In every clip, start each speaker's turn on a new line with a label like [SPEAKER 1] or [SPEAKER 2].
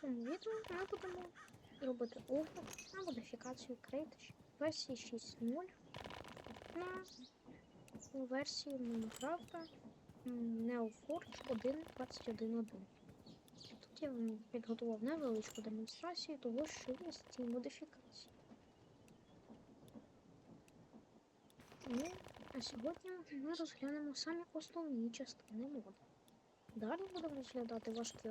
[SPEAKER 1] цьому відео ми будемо робити огляд на модифікацію Крейт версії 6.0 на версію Minecraft NeoForge 1.21.1. Тут я вам підготував невеличку демонстрацію того, що є з цій модифікації. Ну, а сьогодні ми розглянемо самі основні частини моду. Далі будемо розглядати важкі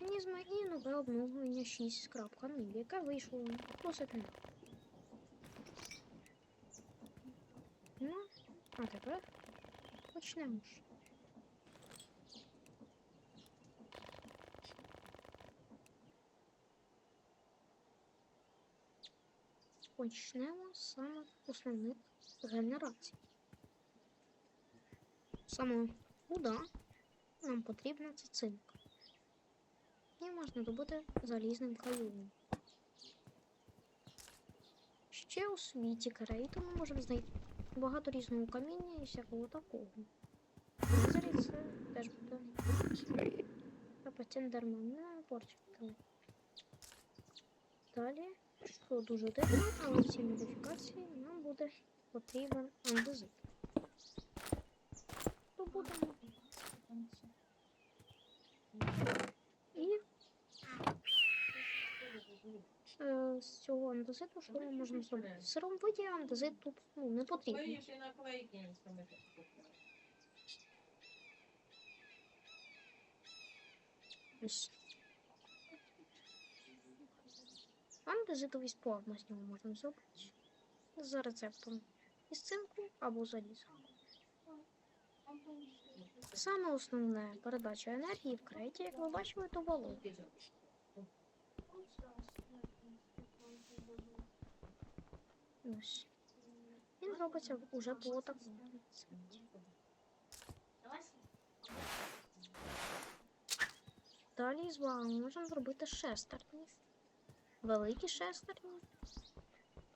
[SPEAKER 1] механізми і нове обновлення 6.0, яке вийшло досить недавно. Ну, а тепер почнемо ж. Почнемо з самих основних генерацій. Саме куда нам потрібна це цинк. І можна добути залізним каюном. Ще у світі Крейту ми можемо знайти багато різного каміння і всякого такого. Лазері це теж буде. Апатендерман, не портфель. Далі, що дуже дивно, але в цій модифікації нам буде потрібен андезит. То будемо І е, з цього андезиту що ми можемо зробити? В сирому виді андезит тут ну, не потрібен. Ось. Андезитовий сплав ми з нього можемо зробити за рецептом із цинку або заліза. Саме основне передача енергії в креті, як ви бачили, то валу. Ось. Він робиться уже по такому. Далі з вами можемо зробити шестерні. Великі шестерні,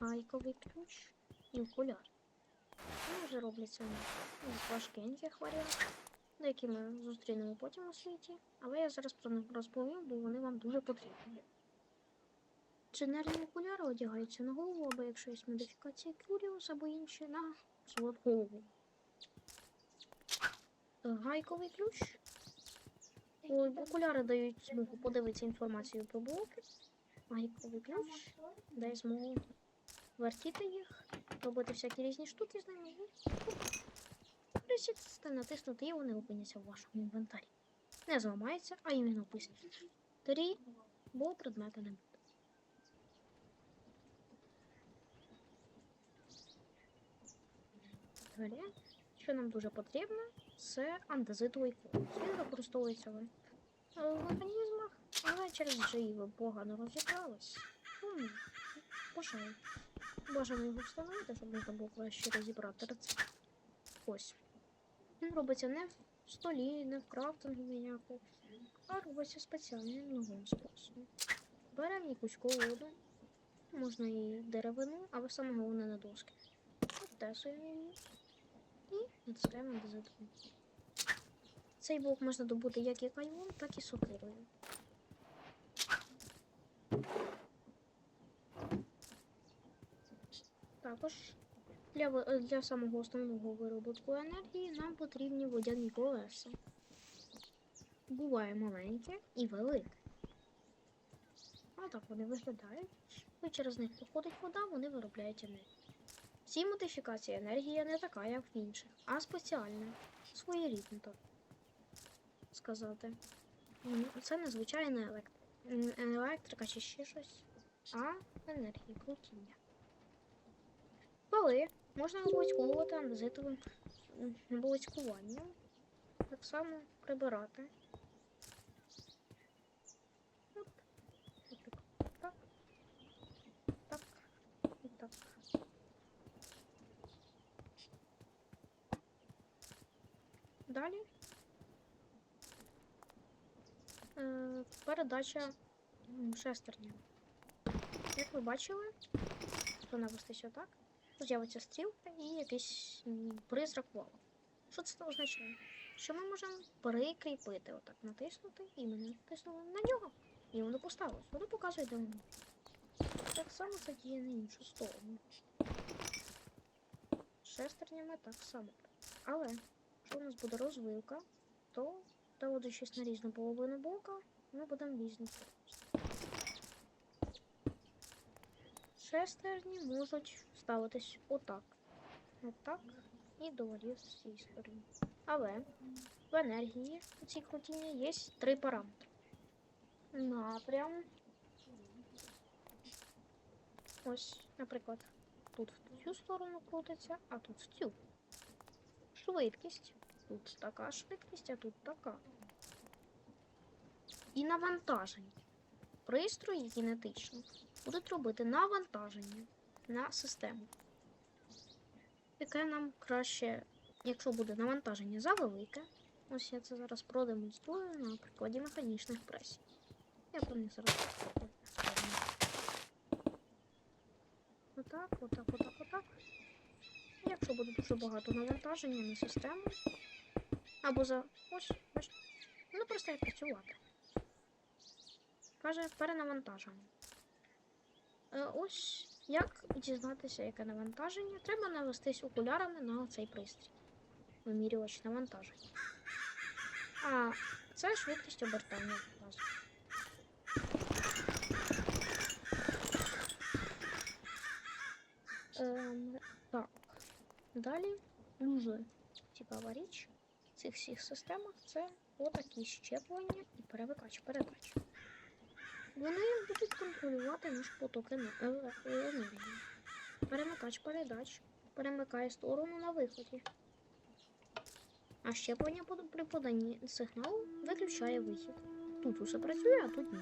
[SPEAKER 1] гайковий ключ і окуляр. Вони вже робляться з важкеньких варіантів, деякі ми зустрінемо потім у світі, але я зараз про них розповім, бо вони вам дуже потрібні. Дженерні окуляри одягаються на голову, або якщо є модифікація Кюріус, або інші на свою голову. Гайковий ключ. Окуляри дають змогу подивитися інформацію про блоки. Гайковий ключ дає змогу вертіти їх, робити всякі різні штуки з ними. і Присісти, натиснути і вони опиняться в вашому інвентарі. Не зламається, а іменно описують. Три, бо не буде. Що нам дуже потрібно, це андезитовий код. Він використовується в механізмах, але через G ви погано розібрались. Ну, бажаю. Бажано його встановити, щоб можна було краще розібрати рецепт. Ось. Він робиться не в столі, не в крафтингу ніякому, а робиться спеціальним новим способом. Беремо якусь колоду, можна і деревину, але саме головне на доски. Обтесуємо її і натискаємо дозитку. Цей блок можна добути як і кайвом, так і сокирою. Також для, для самого основного виробутку енергії нам потрібні водяні колеса. Буває маленьке і велике. А так вони виглядають. І через них проходить вода, вони виробляють енергію. Цій модифікації енергія не така, як в інших, а спеціальна, своєрідна, так сказати. Це не звичайна електр... електрика чи ще щось, а енергія крутіння. Коли можна обов'язковувати андезитовим м, так само прибирати. Оп. Отак. Так. Так. І так. Далі. Е, передача шестерня. Як ви бачили, то навестись отак. З'явиться стрілка і якийсь призрак валу. Що це означає? Що ми можемо прикріпити, отак натиснути, і ми натиснули на нього. І воно поставилось. Воно показує, де воно. Так само це діє на іншу сторону. Шестернями так само. Але, якщо у нас буде розвилка, то доводячись на різну половину бока, ми будемо різні. Шестерні можуть ставитись отак. Отак і доволі з цієї сторони. Але в енергії у цій крутіні є три параметри. Напрям. Ось, наприклад, тут в цю сторону крутиться, а тут в цю. Швидкість. Тут така швидкість, а тут така. І навантаження. Пристрої генетично будуть робити навантаження на систему. Яке нам краще, якщо буде навантаження завелике, ось я це зараз продемонструю на прикладі механічних пресів. Я про них зараз. Отак, отак, отак, отак. Якщо буде дуже багато навантаження на систему, або за ось, ось, ну просто як працювати. Каже перенавантаження. Е, ось як дізнатися, яке навантаження, треба навестись окулярами на цей пристрій. Вимірювач навантаження. А це швидкість обертання газу. Ем, так. Далі дуже цікава річ цих всіх системах це отакі щеплення і перемикач передач. Вони будуть контролювати наш поток е- е- енергії. Перемикач передач перемикає сторону на виході. А щеплення при поданні сигналу виключає вихід. Тут усе працює, а тут ні.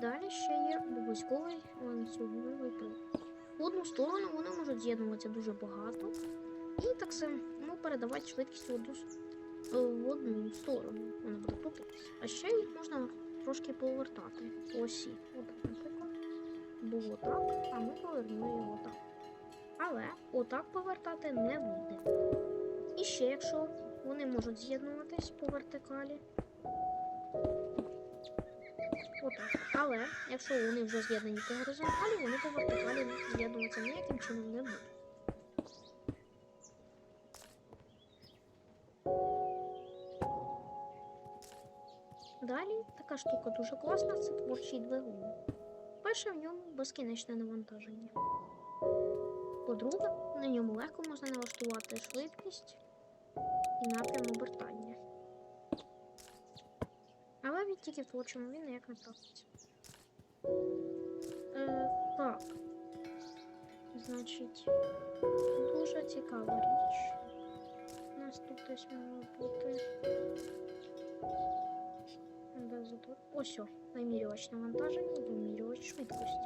[SPEAKER 1] Далі ще є обов'язковий ланцюговий привод. В одну сторону вони можуть з'єднуватися дуже багато і так само передавати швидкість в одну, е, в одну сторону. Вона буде крутитися. А ще їх можна трошки повертати по осі. Отак, наприклад. Було так, а ми повернули його так. Але отак повертати не вийде. І ще, якщо вони можуть з'єднуватись по вертикалі. Отак. Але якщо вони вже з'єднані по горизонталі, вони по вертикалі з'єднуватися ніяким чином не будуть. Далі така штука дуже класна, це творчий двигун. Перше в ньому безкінечне навантаження. По-друге, на ньому легко можна налаштувати швидкість і напрям обертання. Тільки в творчому, він ніяк не практиці. Е, так. Значить, дуже цікава річ. У нас тут десь має бути. Ось вимірювач навантаження вимірювач швидкості.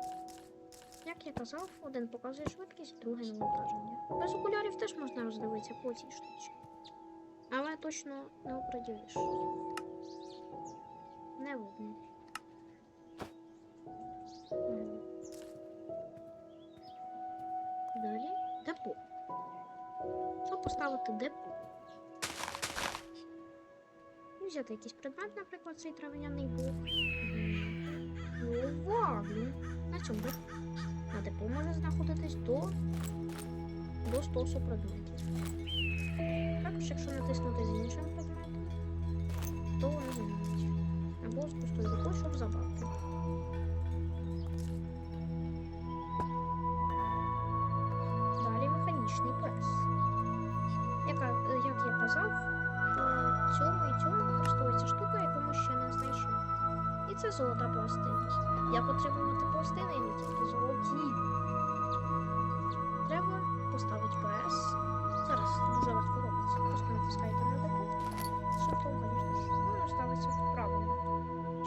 [SPEAKER 1] Як я казав, один показує швидкість, другий навантаження. Без окулярів теж можна роздивитися по цій штуці. Але точно не оприділиш. Не видно. Далі депо. Щоб поставити депо? Взяти якийсь предмет, наприклад, цей трав'яний блок. Увагу! На цьому депо. На депо може знаходитись до, до 100 предметів. Також, якщо натиснути з іншим предметом, то змінять. З пустою рукою, щоб забрати.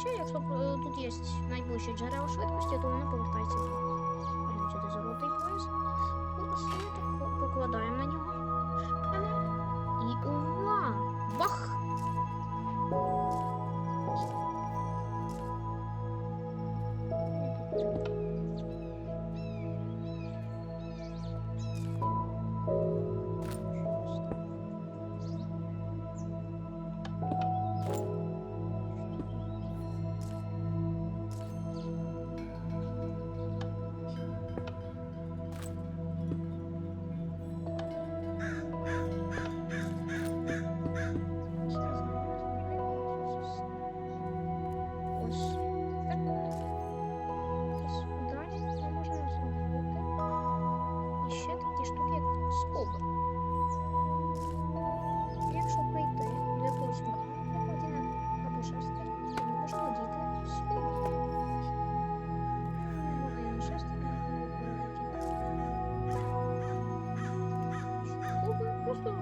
[SPEAKER 1] Ще, якщо е, тут є найближче джерело швидкості, то воно повертається сюди золотий пояс. Покладаємо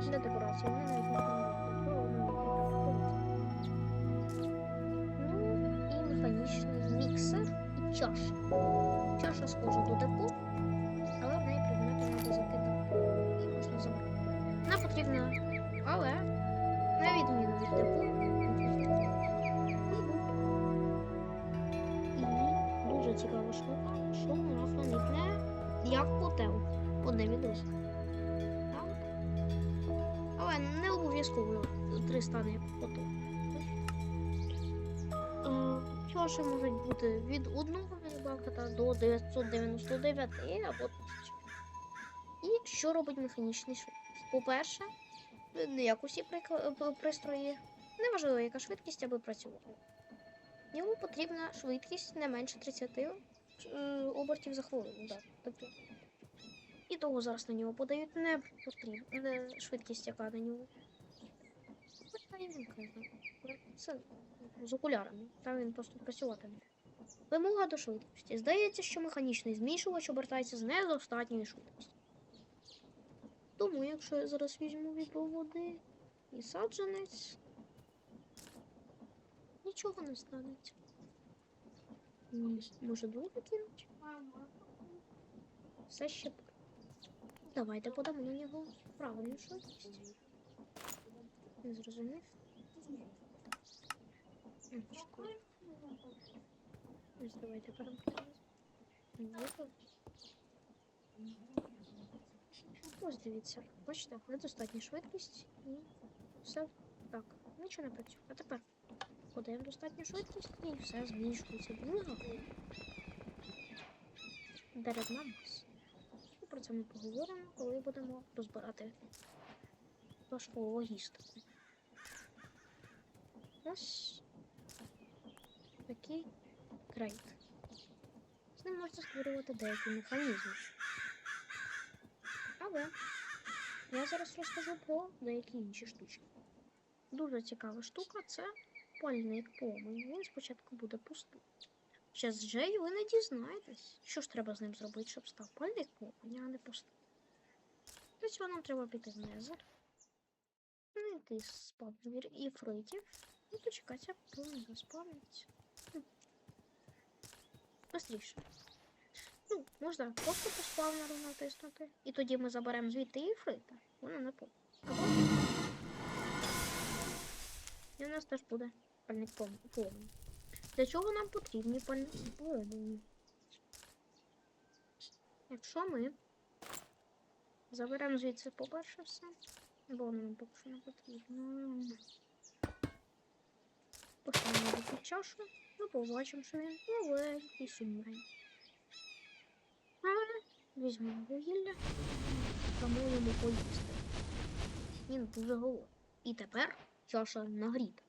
[SPEAKER 1] Для декорації вони навіть не Ну і механічний міксер і чаша. Чаша схожа до депо, але в неї предмети треба закидати. І можна забрати. Вона потрібна, але на відміну від депо. І дуже цікава штука, що вона фонитне як котел. Одне відео. Обов'язково три стани потом. Чаші можуть бути від 1 мегабайта до 999 або 1000. І що робить механічний швидкість? По-перше, як усі пристрої, неважливо, яка швидкість, аби працювати. Йому потрібна швидкість не менше 30 е, обертів за хвилину. Да, тобто. І того зараз на нього подають не потрібно, не швидкість, яка на нього. Хоча і він каже, Це з окулярами, там він просто працюватиме. Вимога до швидкості. Здається, що механічний змішувач обертається з недостатньою швидкістю. Тому, якщо я зараз візьму відро води і саджанець, нічого не станеться. Може, другу кинуть? Все ще. Давайте подамо на нього правильну швидкість. Не зрозумів. Ось давайте перемотаємо. Ось дивіться. Бачите, недостатня швидкість і все так. Нічого не працює. А тепер подаємо достатню швидкість і все змішується. Друга. Деревна маса. І про це ми поговоримо, коли будемо розбирати важку логістику. Ось такий крейт. З ним можна створювати деякі механізми. Але я зараз розкажу про деякі інші штучки. Дуже цікава штука це пальник помий. Він спочатку буде пустий. Ще з Джей ви не дізнаєтесь, що ж треба з ним зробити, щоб став пальник помий, а не пустий. Для цього нам треба піти в Незер, знайти спавнер і фритів почекати, поки він заспавниться. Хм. Быстріше. Ну, можна просто по спавнеру натиснути. І тоді ми заберемо звідти і фрита. Воно не по. Або... І у нас теж буде пальник повний. Для чого нам потрібні пальники повні? Якщо ми заберемо звідси, по-перше, все, бо воно нам поки що. Поставимо таку чашу, ми побачимо, що він маленький сумний. Але візьмемо вугілля, дамо йому поїсти. Він дуже голодний. І тепер чаша нагріта.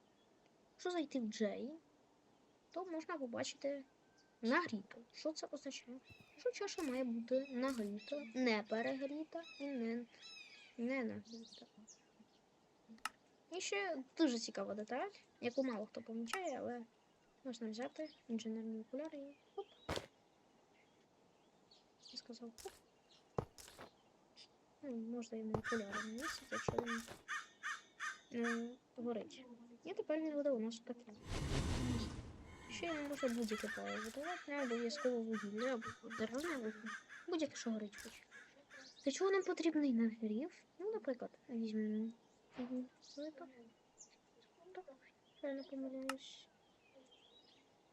[SPEAKER 1] Якщо зайти в Джей, то можна побачити нагріту. Що це означає? Що чаша має бути нагріта, не перегріта і не, не нагріта. І ще дуже цікава деталь, яку мало хто помічає, але можна взяти інженерні окуляри і хоп. Я сказав хоп. Ну, можна йому окуляри не якщо він не горить. І тепер він буде у нас такий. Ще йому може будь-яке паливо видавати, не обов'язково вугілля або деревне вугілля. Будь-яке, що горить хоче. Для чого нам потрібний нагрів? Ну, наприклад, візьмемо. Так, я не помиляюсь.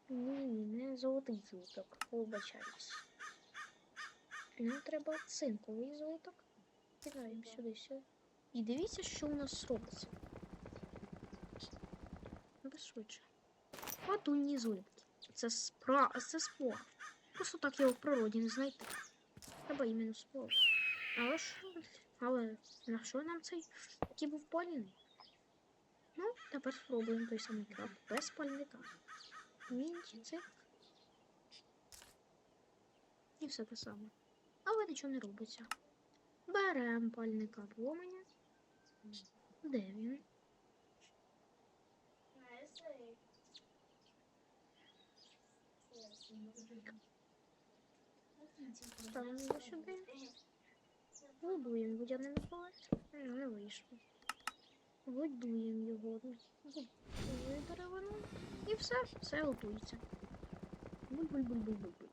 [SPEAKER 1] Ні, не золотий золоток. Вибачаюсь. Нам треба цинковий золоток. Кидаємо сюди сюди. І дивіться, що у нас робиться. Без швидше. Латунні злитки. Це спра... це сплав. Просто так його в природі не знайти. Треба іменно сплав. Але ж. Але на що нам цей який був пальний? Ну, тепер спробуємо той самий краб без пальника. Мінті, цик. І все те саме. Але нічого не робиться. Беремо пальника пломеня. Де він? Ставимо його сюди. Будуємо водяний туалет. Ну, не вийшло. Будуємо його. Будуємо деревину. І все, все готується. Буль-буль-буль-буль-буль.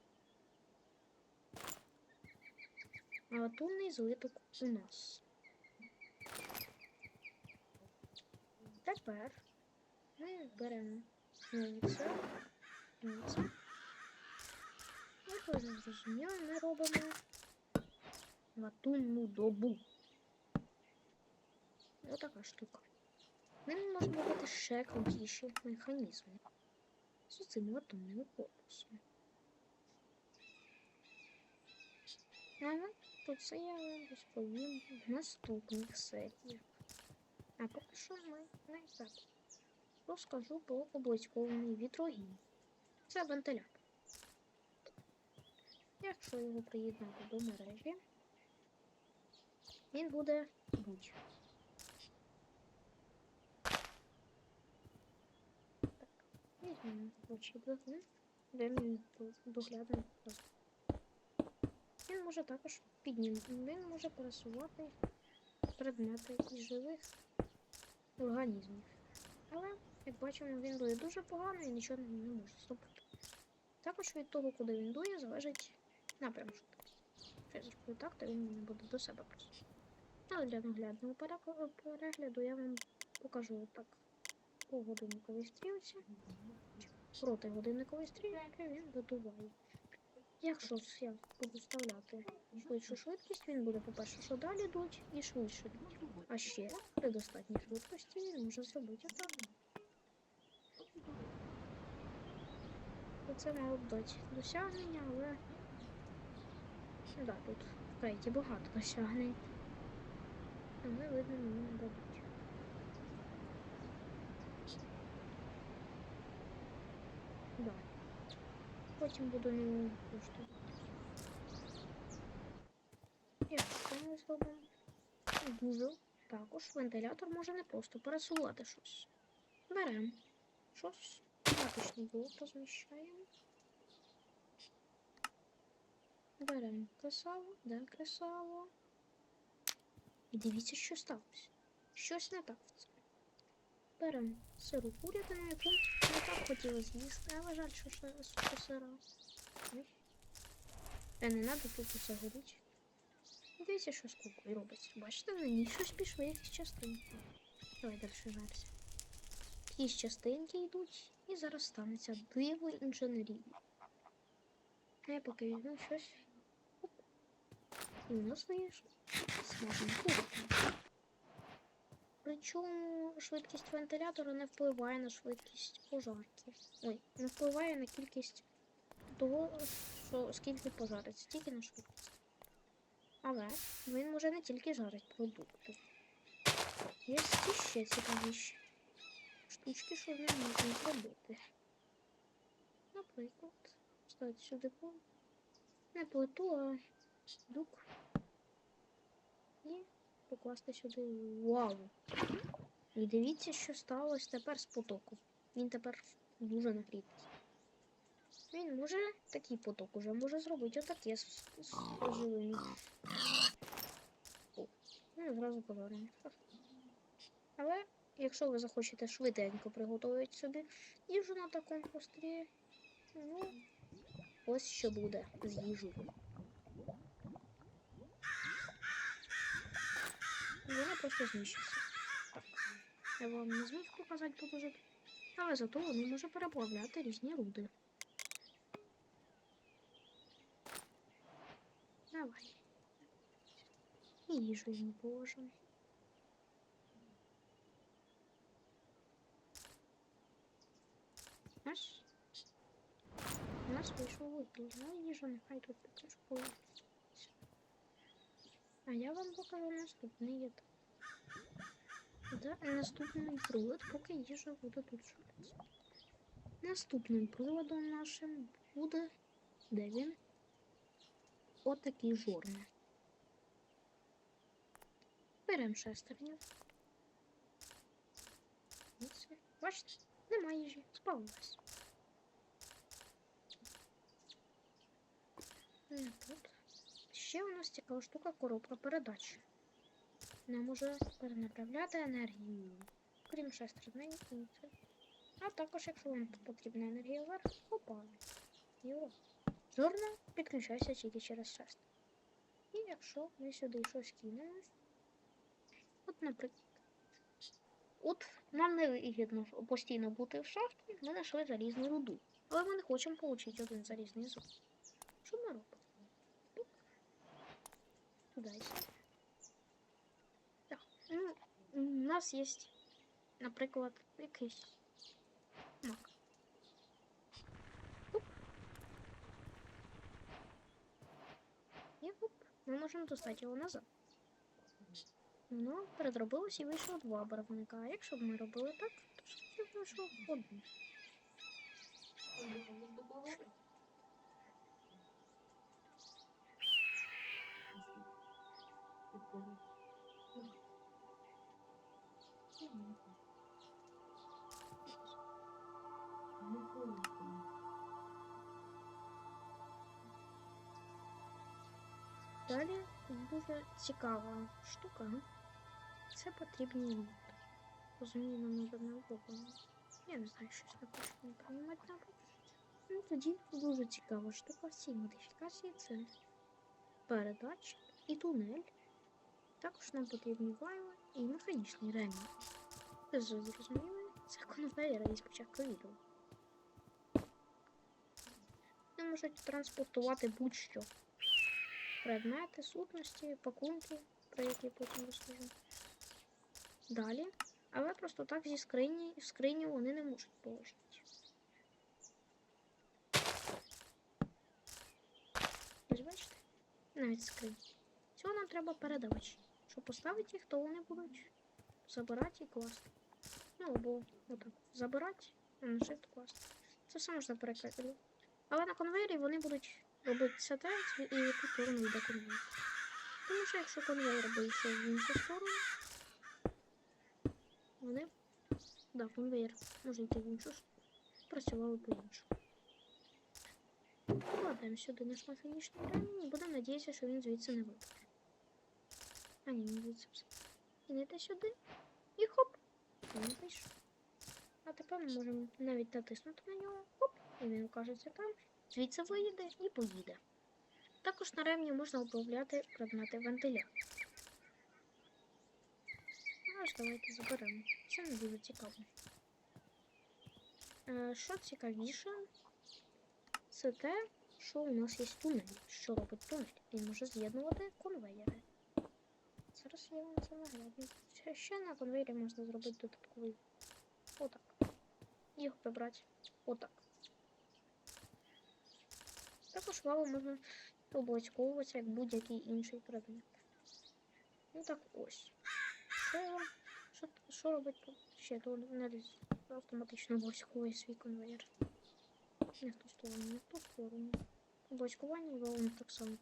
[SPEAKER 1] А тунний злиток у нас. Тепер ми беремо яйце, яйце. Як ви зрозуміли, ми робимо латунну добу. Отака штука. Ми можемо робити ще крутіші механізми з цим латунним корпусом. Але про це я вам розповім в наступних серіях. А поки що ми так. Розкажу про облицькований вітрогін. Це вентилятор. Якщо його приєднати до мережі, він буде будь. Так, робочий де він просто. Він може також піднімати, він може пересувати предмети із живих організмів. Але, як бачимо, він дує дуже погано і нічого не може зробити. Також від того, куди він дує, залежить напрямок. Якщо так, то він не буде до себе просто. Але для наглядного перегляду я вам покажу так по годинниковій стрілці. Проти годинникової стрілки він видуває. Якщо я буду вставляти швидшу швидкість, він буде, по-перше, що далі дуть і швидше дуть. А ще при достатній швидкості він може зробити так. Це мало б дати досягнення, але да, тут в крейті багато досягнень. Але видно не дадуть. Да. Потім буду не коштувати. Як це ми зробимо? Дуже. Також вентилятор може не просто пересувати щось. Беремо щось. Маточний блок розміщаємо. Беремо кресало, де кресало. І дивіться, що сталося. Щось не так в цьому. Беремо сиру курятину, яку не так хотіла з'їсти, але жаль, що що сира. Та не треба тут усе горить. Дивіться, що з куркою робиться. Бачите, на ній щось пішло, якісь частинки. Давай далі жарся. Якісь частинки йдуть, і зараз станеться диво інженерії. А я поки візьму щось. І у нас вийшло. Смажемо курку. Причому швидкість вентилятора не впливає на швидкість пожарки. Ой, не впливає на кількість того, що скільки пожариться, тільки на швидкість. Але він може не тільки жарити продукти. Є ще цікавіші штучки, що не можна зробити. Наприклад, ставити сюди по не плиту, а дук. Покласти сюди вау. І дивіться, що сталося тепер з потоком. Він тепер дуже нагрітий. Він може такий поток уже може зробити отаке з, живими. Ну, зразу пожаримо. Але якщо ви захочете швиденько приготувати собі їжу на такому кострі, ну, ось що буде з їжею. Вона просто знищиться. Я вам не зможу показати дуже. Але зато вони може переплавляти різні руди. Давай. І їжу їм положимо. Ось. У нас вийшло вугілля, ну їжа нехай тут положиться. А я вам покажу наступний етап. Да, наступний привод, поки їжа буде тут шукатися. Наступним приводом нашим буде де він? Отакий жорне. Беремо шестерню. Бачите, немає їжі, спалилась. Тут. Ще у нас цікава штука коробка передач. Вона може перенаправляти енергію, крім шестерної функції. А також, якщо вам потрібна енергія вверх, опали. Йо. Зорно підключайся тільки через шест. І якщо ми сюди щось кинемо, от, наприклад, от нам не вигідно постійно бути в шахті, ми знайшли залізну руду. Але ми не хочемо отримати один залізний зуб. Що ми робимо? Так. Ну, у нас є, наприклад, якийсь мак. Тук. І оп, ми можемо достати його назад. Воно передробилось і вийшло два барвника. А якщо б ми робили так, то все вийшло один. Далі дуже цікава штука. Це потрібні. Розумію, нам надо на вибору. Я не знаю, щось не хочу не приймати набор. Ну тоді дуже цікава штука в цій модифікації це передача і тунель. Також нам потрібні вайли і механічний ремінь. Ви зрозуміли? Це конвейер із початку відео. Вони можуть транспортувати будь-що предмети, сутності, пакунки, про які потім розкажу. Далі. Але просто так зі скрині в скриню вони не можуть положити. Ось бачите? Навіть скрині. Цього нам треба передавач. Щоб поставити їх, то вони будуть забирати і класти. Ну або отак. Забирати, а на shift класти. Це все можна перекрити. Але на конвейері вони будуть робити це те, і яку сторону йде конвейер. Тому що якщо конвейер би йшов в іншу сторону, вони. Да, конвейер може йти в іншу сторону. Працювали по іншому. Кладемо сюди наш механічний ремінь і будемо надіятися, що він звідси не випаде. А ні, звідси все. Кинете сюди і хоп! Він вийшов. А тепер ми можемо навіть натиснути на нього, хоп, і він окажеться там, звідси виїде і поїде. Також на ремні можна управляти предмети вентиля. Аж давайте заберемо. Це не дуже цікаво. Е, що цікавіше, це те, що у нас є тунель. Що робить тунель? Він може з'єднувати конвейери. Зараз я вам це наглядно. Ще- на конвейері можна зробити додатковий. Отак. Їх прибрати. Отак. Також лаву можна облацьковуватися як будь-який інший предмет. Ну так ось. Що, що, що робить тут? Ще тут не автоматично облацьковує свій конвейер. Не в ту сторону, не в ту сторону. Облацькування ровно так само.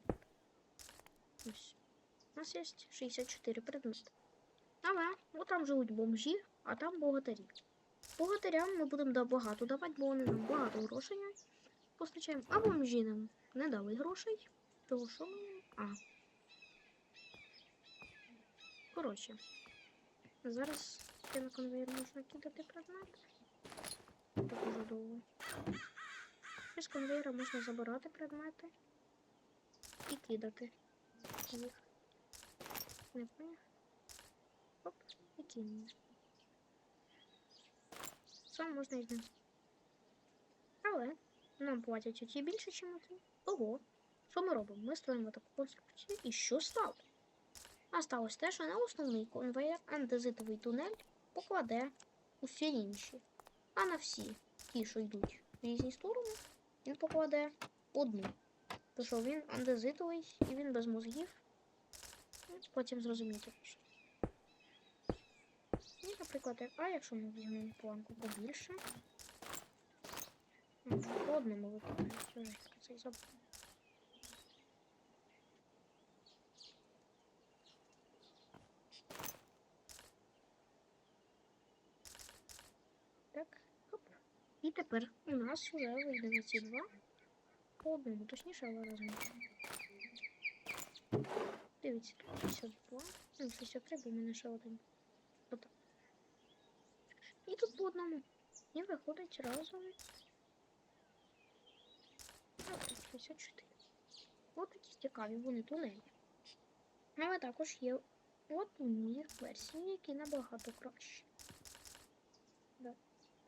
[SPEAKER 1] Ось. У нас є 64 предмети. Але от там живуть бомжі, а там богатирі. Богатирям ми будемо багато давати, бо вони нам багато грошей постачаємо. А бомжі нам не дали грошей. Того що. А. Коротше. Зараз ще на конвейер можна кидати предмети. Це дуже довго. З конвейера можна забирати предмети і кидати їх. Не поняв? Оп, і кинули. Сам можна знести. Але нам платять оті більше, ніж оті. Ого. Що ми робимо? Ми строїмо таку конструкцію. І що стало? А сталося те, що на основний конвейер андезитовий тунель покладе усі інші. А на всі ті, що йдуть в різні сторони, він покладе одну. Тому що він андезитовий і він без мозгів. Ну, Потім зрозумієте. що. І, наприклад, а якщо ми візьмемо планку побільше. М, По одному викидаємо. Вже це й забув. Так. І тепер у нас вже вийде ці два. По одному, точніше, але разом. Дивіться, тут 62. Ну, 63, бо в мене ще один. Отак. І тут по одному. І виходить разом. Тут 64. От такі цікаві, вони тунелі. Але також є от у них версії, які набагато кращі.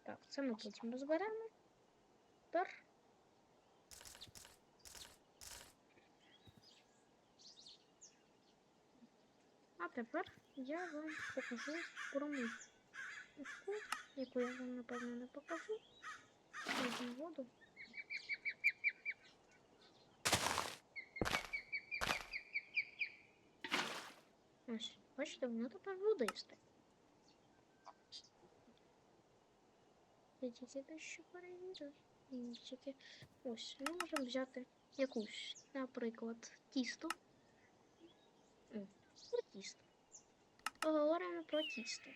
[SPEAKER 1] Так, це ми потім розберемо. Тепер. Тепер я вам покажу промивку, яку я вам напевно не покажу. Візьму воду. Ось, бачите, воно тепер водисте. Я тільки дещо перевірю. Тільки ось, ми можемо взяти якусь, наприклад, тісто. О, тісто. Поговоримо про тісто.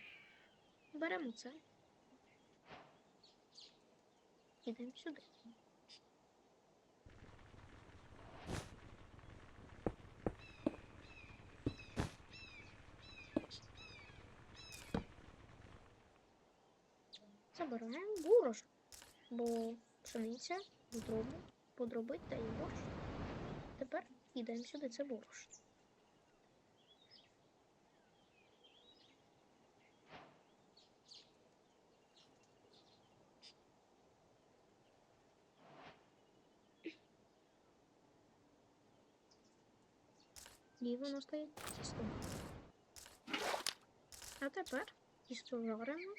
[SPEAKER 1] Беремо це. Ідемо сюди. Забираємо борошно, бо пшениця подробить та і борщ. Тепер кидаємо сюди це борошно. І воно стає тістом. А тепер тісто жаримо.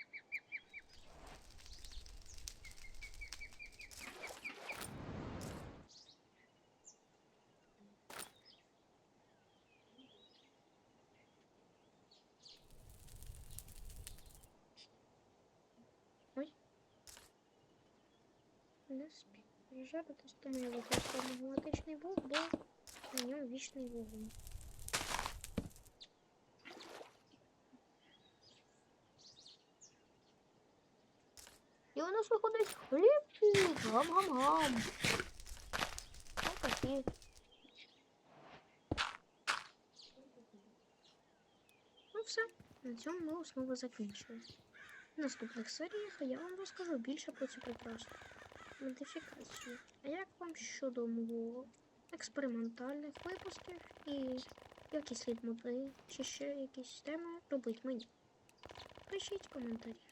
[SPEAKER 1] Ой. Не спів. Жаритись, тому я використав магматичний блок, бо на ньому вічний вогонь. І у нас виходить хлібчик. Гам-гам-гам. Ось такі. Ну все, на цьому ми основу закінчили. В наступних серіях я вам розкажу більше про цю прекрасну модифікацію. А як вам щодо мого експериментальних випусків і які слід моди, чи ще якісь теми робить мені? Пишіть коментарі.